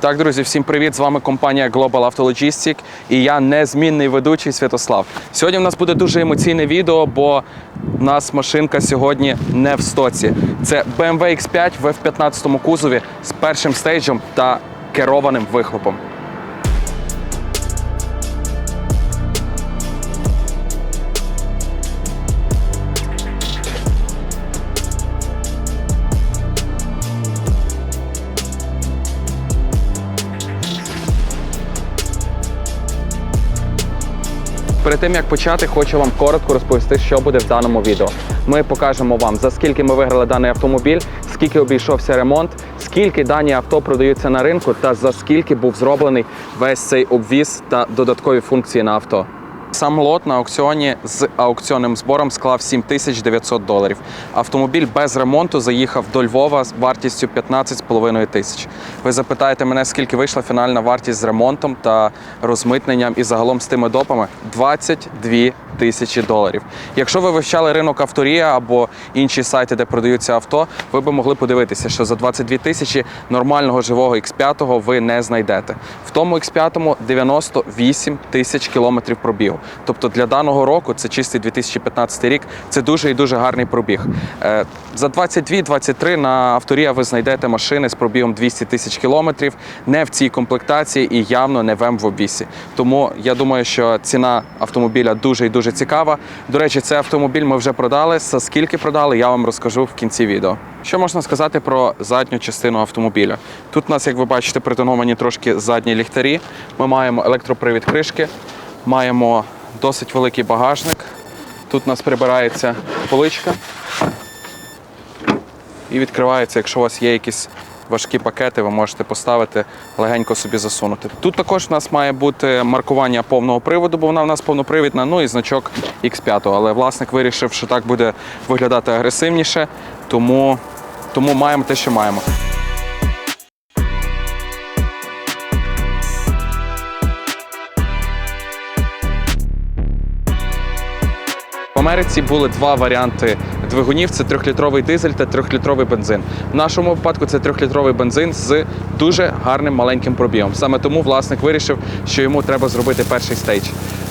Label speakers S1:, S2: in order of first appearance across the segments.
S1: Так, друзі, всім привіт! З вами компанія Global Auto Logistics і я незмінний ведучий Святослав. Сьогодні в нас буде дуже емоційне відео, бо в нас машинка сьогодні не в стоці. Це BMW X5 в F15 кузові з першим стейджем та керованим вихлопом. Перед тим як почати, хочу вам коротко розповісти, що буде в даному відео. Ми покажемо вам за скільки ми виграли даний автомобіль, скільки обійшовся ремонт, скільки дані авто продаються на ринку, та за скільки був зроблений весь цей обвіз та додаткові функції на авто. Сам лот на аукціоні з аукціонним збором склав 7900 доларів. Автомобіль без ремонту заїхав до Львова з вартістю 15,5 тисяч. Ви запитаєте мене, скільки вийшла фінальна вартість з ремонтом та розмитненням і загалом з тими допами 22 тисячі доларів. Якщо ви вивчали ринок авторія або інші сайти, де продаються авто, ви би могли подивитися, що за 22 тисячі нормального живого X5 ви не знайдете. В тому X5 98 тисяч кілометрів пробігу. Тобто для даного року це чистий 2015 рік. Це дуже і дуже гарний пробіг. Е, За 22-23 на авторія ви знайдете машини з пробігом 200 тисяч кілометрів, не в цій комплектації і явно не в МВ-обвісі. Тому я думаю, що ціна автомобіля дуже і дуже цікава. До речі, цей автомобіль ми вже продали. За скільки продали, я вам розкажу в кінці відео. Що можна сказати про задню частину автомобіля? Тут у нас, як ви бачите, притоновані трошки задні ліхтарі. Ми маємо електропривід кришки, маємо досить великий багажник. Тут у нас прибирається поличка і відкривається, якщо у вас є якісь важкі пакети, ви можете поставити, легенько собі засунути. Тут також у нас має бути маркування повного приводу, бо вона в нас повнопривідна, ну і значок X5. Але власник вирішив, що так буде виглядати агресивніше, тому, тому маємо те, що маємо. Америці були два варіанти двигунів: це трьохлітровий дизель та трьохлітровий бензин. В нашому випадку це трьохлітровий бензин з дуже гарним маленьким пробігом. Саме тому власник вирішив, що йому треба зробити перший стейдж.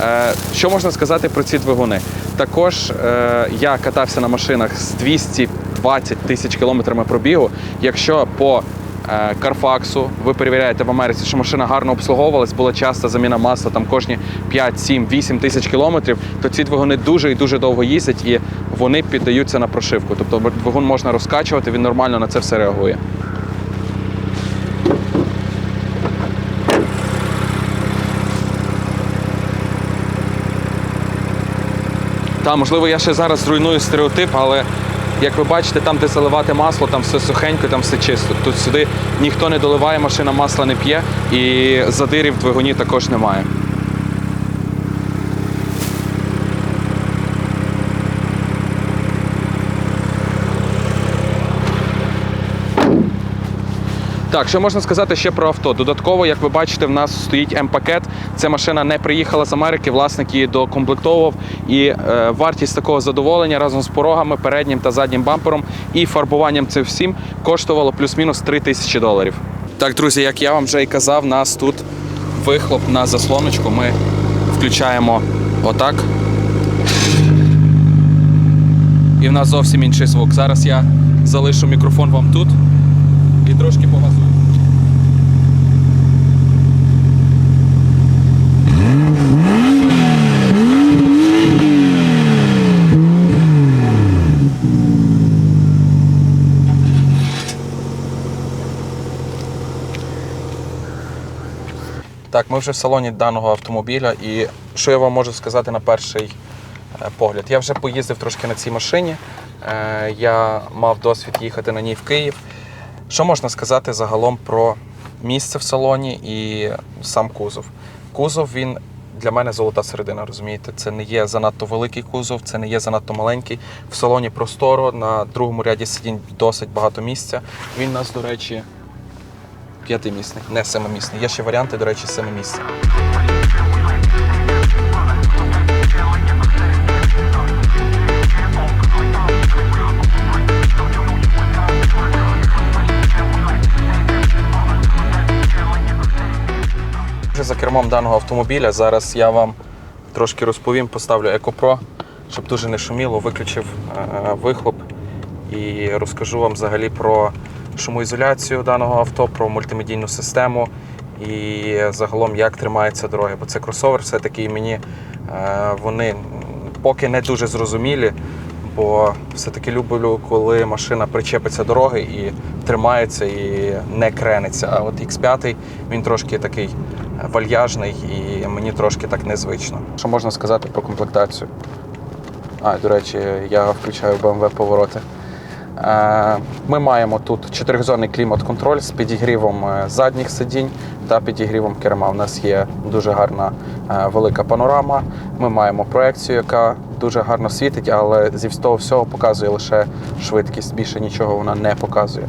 S1: Е, Що можна сказати про ці двигуни? Також е, я катався на машинах з 220 тисяч кілометрами пробігу. Якщо по Карфаксу, ви перевіряєте в Америці, що машина гарно обслуговувалась, була часто заміна масла там кожні 5, 7, 8 тисяч кілометрів, то ці двигуни дуже і дуже довго їздять і вони піддаються на прошивку. Тобто двигун можна розкачувати, він нормально на це все реагує. Та, можливо, я ще зараз зруйную стереотип, але як ви бачите, там, де заливати масло, там все сухенько, там все чисто. Тут сюди ніхто не доливає, машина масла не п'є і задирів двигуні також немає. Так, що можна сказати ще про авто? Додатково, як ви бачите, в нас стоїть М-пакет. Ця машина не приїхала з Америки, власник її докомплектовував. І е, вартість такого задоволення разом з порогами, переднім та заднім бампером і фарбуванням цим всім коштувало плюс-мінус 3 тисячі доларів. Так, друзі, як я вам вже і казав, нас тут вихлоп на заслоночку. Ми включаємо отак. І в нас зовсім інший звук. Зараз я залишу мікрофон вам тут і трошки погазую. Так, ми вже в салоні даного автомобіля, і що я вам можу сказати на перший е, погляд? Я вже поїздив трошки на цій машині. Е, Я мав досвід їхати на ній в Київ. Що можна сказати загалом про місце в салоні і сам кузов? Кузов він для мене золота середина, розумієте? Це не є занадто великий кузов, це не є занадто маленький. В салоні просторо, на другому ряді сидінь досить багато місця. Він у нас, до речі, п'ятимісний, не семимісний. Є ще варіанти, до речі, за кермом даного автомобіля. Зараз я вам трошки розповім, поставлю EcoPro, щоб дуже не шуміло, виключив е, вихлоп і розкажу вам взагалі про шумоізоляцію даного авто, про мультимедійну систему і загалом як тримаються дороги. Бо це кросовер, все-таки мені е, вони поки не дуже зрозумілі, бо все-таки люблю, коли машина причепиться дороги і тримається і не крениться. А от X5 він трошки такий вальяжний і мені трошки так незвично. Що можна сказати про комплектацію? А, до речі, я включаю BMW повороти. Е, Ми маємо тут чотиризонний клімат-контроль з підігрівом е, задніх сидінь та підігрівом керма. У нас є дуже гарна е, велика панорама. Ми маємо проекцію, яка дуже гарно світить, але зі того всього показує лише швидкість. Більше нічого вона не показує.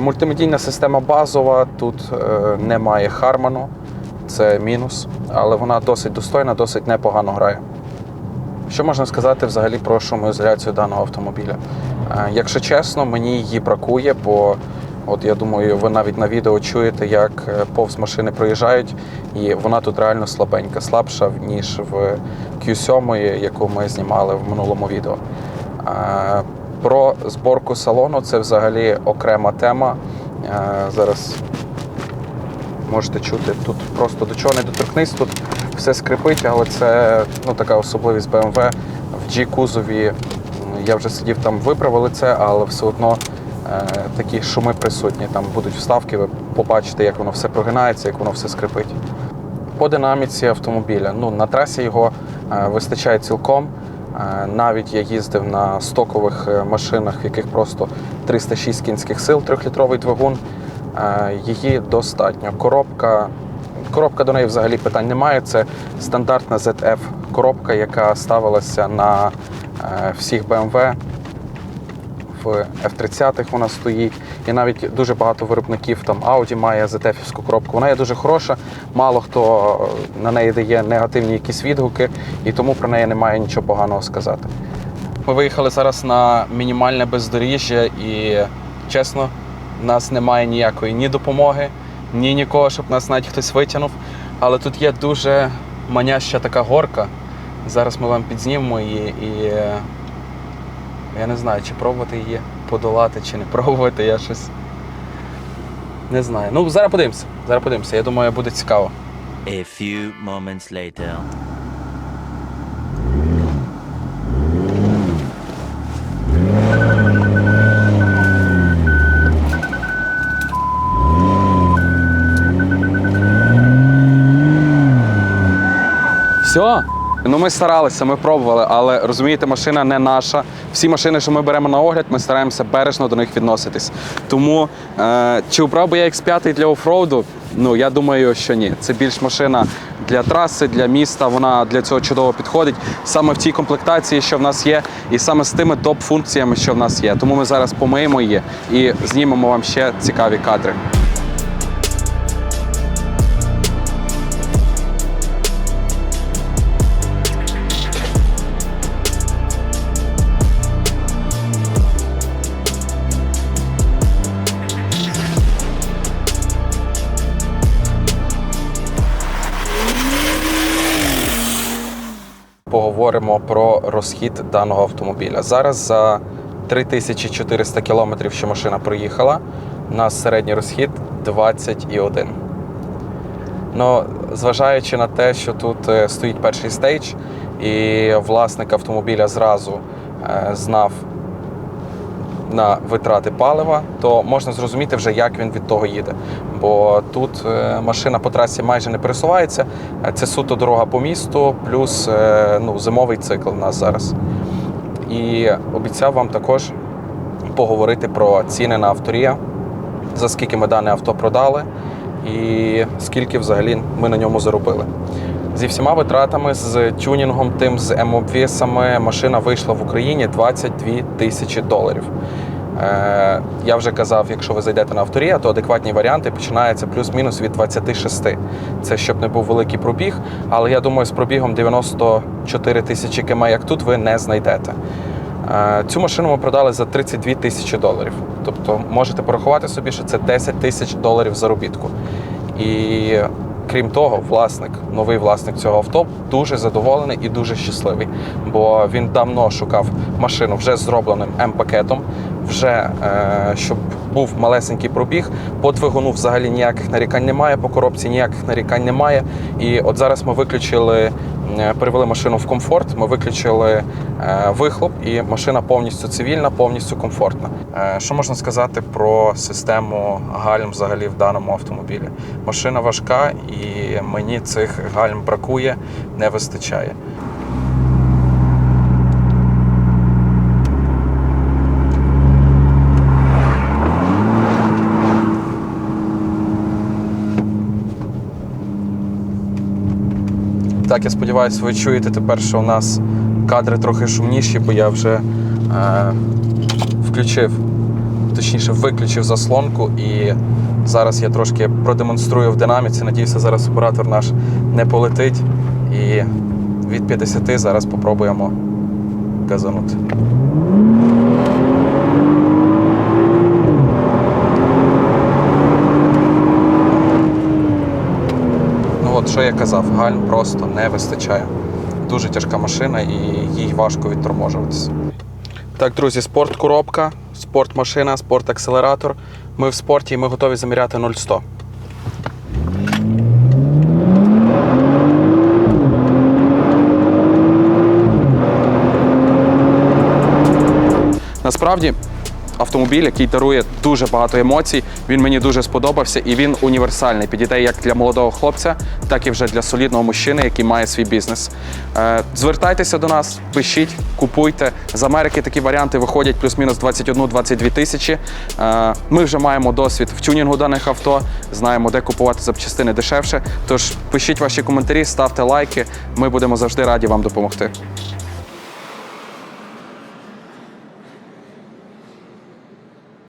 S1: Мультимедійна система базова, тут немає Харману, це мінус, але вона досить достойна, досить непогано грає. Що можна сказати взагалі про шумоізоляцію даного автомобіля? Е, Якщо чесно, мені її бракує, бо от я думаю, ви навіть на відео чуєте, як е, повз машини проїжджають, і вона тут реально слабенька, слабша ніж в Q7, яку ми знімали в минулому відео. Е, Про зборку салону це взагалі окрема тема. Зараз можете чути, тут просто до чого не доторкнись, тут все скрипить, але це ну, така особливість BMW. В G-кузові я вже сидів там, виправили це, але все одно е, такі шуми присутні. Там будуть вставки, ви побачите, як воно все прогинається, як воно все скрипить. По динаміці автомобіля. Ну, на трасі його е, вистачає цілком. Е, Навіть я їздив на стокових е, машинах, в яких просто 306 кінських сил, трьохлітровий двигун. Е, Її достатньо. Коробка, коробка до неї взагалі питань немає. Це стандартна ZF коробка, яка ставилася на е, всіх BMW. В F30 вона стоїть, і навіть дуже багато виробників там Audi має ZF-івську коробку. Вона є дуже хороша. Мало хто на неї дає негативні якісь відгуки, і тому про неї немає нічого поганого сказати. Ми виїхали зараз на мінімальне бездоріжжя, і чесно, в нас немає ніякої ні допомоги, ні нікого, щоб нас навіть хтось витягнув. Але тут є дуже маняща така горка. Зараз ми вам підзнімемо її і е, я не знаю, чи пробувати її подолати, чи не пробувати. Я щось не знаю. Ну, зараз подивимося. Зараз подивимося. Я думаю, буде цікаво.
S2: A few moments later.
S1: Все. Ну ми старалися, ми пробували, але розумієте, машина не наша. Всі машини, що ми беремо на огляд, ми стараємося бережно до них відноситись. Тому е, чи обрав би я X5 для офроуду? Ну я думаю, що ні. Це більш машина для траси, для міста. Вона для цього чудово підходить. Саме в тій комплектації, що в нас є, і саме з тими топ-функціями, що в нас є. Тому ми зараз помиємо її і знімемо вам ще цікаві кадри. Поговоримо про розхід даного автомобіля. Зараз за 3400 кілометрів, що машина проїхала, у нас середній розхід 21. Ну, зважаючи на те, що тут е, стоїть перший стейдж, і власник автомобіля зразу е, знав на витрати палива, то можна зрозуміти вже, як він від того їде. Бо тут е, машина по трасі майже не пересувається. Е, Це суто дорога по місту, плюс е, ну, зимовий цикл у нас зараз. І обіцяв вам також поговорити про ціни на авторія, за скільки ми дане авто продали, і скільки взагалі ми на ньому заробили. Зі всіма витратами, з тюнінгом, тим з емобвісами, машина вийшла в Україні 22 тисячі доларів. Е, я вже казав, якщо ви зайдете на авторія, то адекватні варіанти починаються плюс-мінус від 26. Це щоб не був великий пробіг, але я думаю, з пробігом 94 тисячі км, як тут, ви не знайдете. Е, Цю машину ми продали за 32 тисячі доларів. Тобто можете порахувати собі, що це 10 тисяч доларів заробітку. І крім того, власник, новий власник цього авто, дуже задоволений і дуже щасливий, бо він давно шукав машину вже зробленим М-пакетом, вже е, щоб був малесенький пробіг. По двигуну взагалі ніяких нарікань немає, по коробці ніяких нарікань немає. І от зараз ми виключили, перевели машину в комфорт, ми виключили е, вихлоп, і машина повністю цивільна, повністю комфортна. Е, Що можна сказати про систему гальм взагалі в даному автомобілі? Машина важка, і мені цих гальм бракує, не вистачає. Так, я сподіваюся, ви чуєте тепер, що у нас кадри трохи шумніші, бо я вже е, включив, точніше, виключив заслонку і зараз я трошки продемонструю в динаміці. Надіюся, зараз оператор наш не полетить. І від 50 зараз попробуємо газанути. Що я казав, гальм просто не вистачає. Дуже тяжка машина і їй важко відторможуватися. Так, друзі, спорт-коробка, спортмашина, спорт-акселератор. Ми в спорті і ми готові заміряти 0-100. Насправді, автомобіль, який дарує дуже багато емоцій, він мені дуже сподобався і він універсальний. Підійде як для молодого хлопця, так і вже для солідного мужчини, який має свій бізнес. Е, Звертайтеся до нас, пишіть, купуйте. З Америки такі варіанти виходять плюс-мінус 21-22 тисячі. Е, Ми вже маємо досвід в тюнінгу даних авто, знаємо, де купувати запчастини дешевше. Тож пишіть ваші коментарі, ставте лайки. Ми будемо завжди раді вам допомогти.